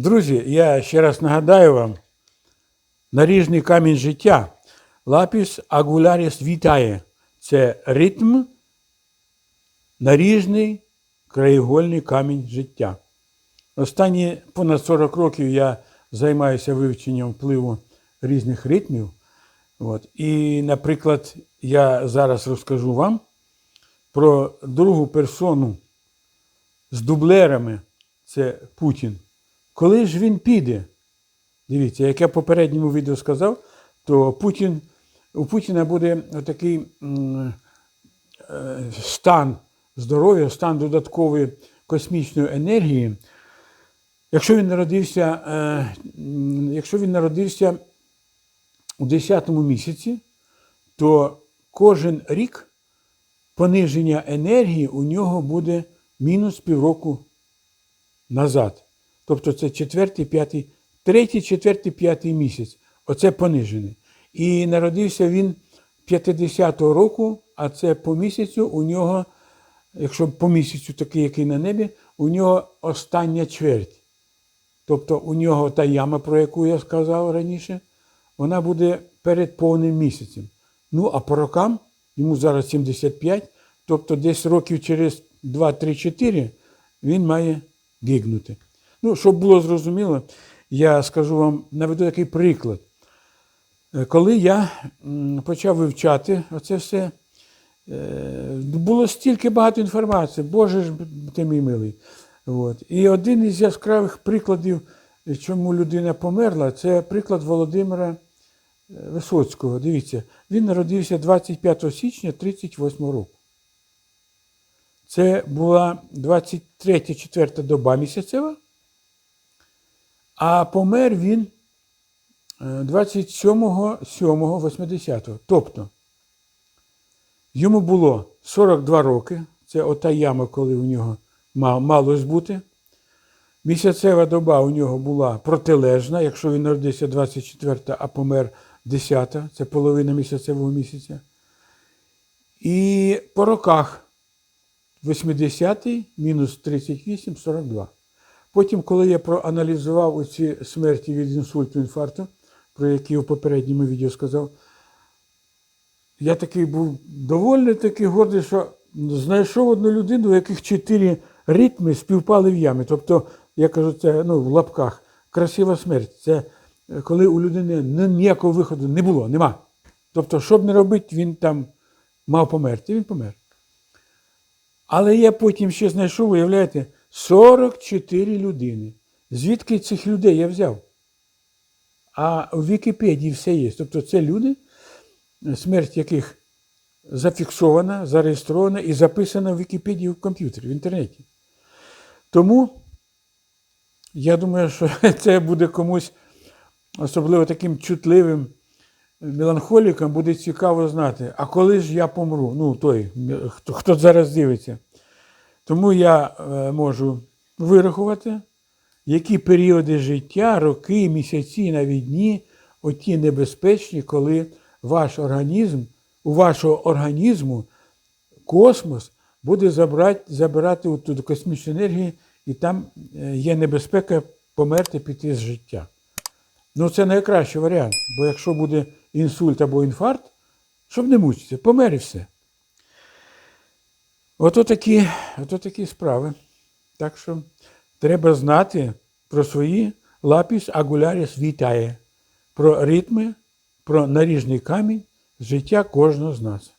Друзі, я ще раз нагадаю вам, наріжний камінь життя Лапіс агуляріс вітає. Це ритм, наріжний краєгольний камінь життя. Останні понад 40 років я займаюся вивченням впливу різних ритмів. От. І, наприклад, я зараз розкажу вам про другу персону з дублерами це Путін. Коли ж він піде? Дивіться, як я в попередньому відео сказав, то Путін, у Путіна буде такий е, стан здоров'я, стан додаткової космічної енергії. Якщо він народився, е, якщо він народився у 10 місяці, то кожен рік пониження енергії у нього буде мінус півроку назад. Тобто це четвертий, п'ятий, третій, четвертий, п'ятий місяць. Оце понижений. І народився він 50-го року, а це по місяцю у нього, якщо по місяцю такий, який на небі, у нього остання чверть. Тобто у нього та яма, про яку я сказав раніше, вона буде перед повним місяцем. Ну, а по рокам, йому зараз 75, тобто десь років через 2-3-4 він має гигнути. Ну, щоб було зрозуміло, я скажу вам, наведу такий приклад. Е, Коли я почав вивчати оце все, е, було стільки багато інформації, Боже ж ти мій милий. От. І один із яскравих прикладів, чому людина померла, це приклад Володимира е, Висоцького. Дивіться, він народився 25 січня 38 року. Це була 23-4 доба місяцева, а помер він е, 27.7.80. Тобто йому було 42 роки, це ота яма, коли у нього ма- мало бути. Місяцева доба у нього була протилежна, якщо він народився 24, а помер 10, це половина місяцевого місяця. І по роках 80-й мінус 38, 42. Потім, коли я проаналізував оці смерті від інсульту, інфаркту, про які в попередньому відео сказав, я такий був доволі таки гордий, що знайшов одну людину, у яких чотири ритми співпали в ямі. Тобто, я кажу, це ну, в лапках красива смерть. Це е, коли у людини ніякого виходу не було, нема. Тобто, що б не робити, він там мав померти, він помер. Але я потім ще знайшов, уявляєте, 44 людини. Звідки цих людей я взяв? А у Вікіпедії все є. Тобто це люди, смерть яких зафіксована, зареєстрована і записана в Вікіпедії в комп'ютері, в інтернеті. Тому я думаю, що це буде комусь, особливо таким чутливим меланхолікам, буде цікаво знати, а коли ж я помру? Ну, той, хто, хто зараз дивиться. Тому я е, можу вирахувати, які періоди життя, роки, місяці, навіть дні, оті небезпечні, коли ваш організм, у вашого організму космос буде забрати, забирати ту космічну енергію, і там е, є небезпека померти піти з життя. Ну, це найкращий варіант, бо якщо буде інсульт або інфаркт, щоб не мучитися, помер і все. Ото такі, ото такі справи. Так що треба знати про свої лапіс агуляріс вітає, про ритми, про наріжний камінь життя кожного з нас.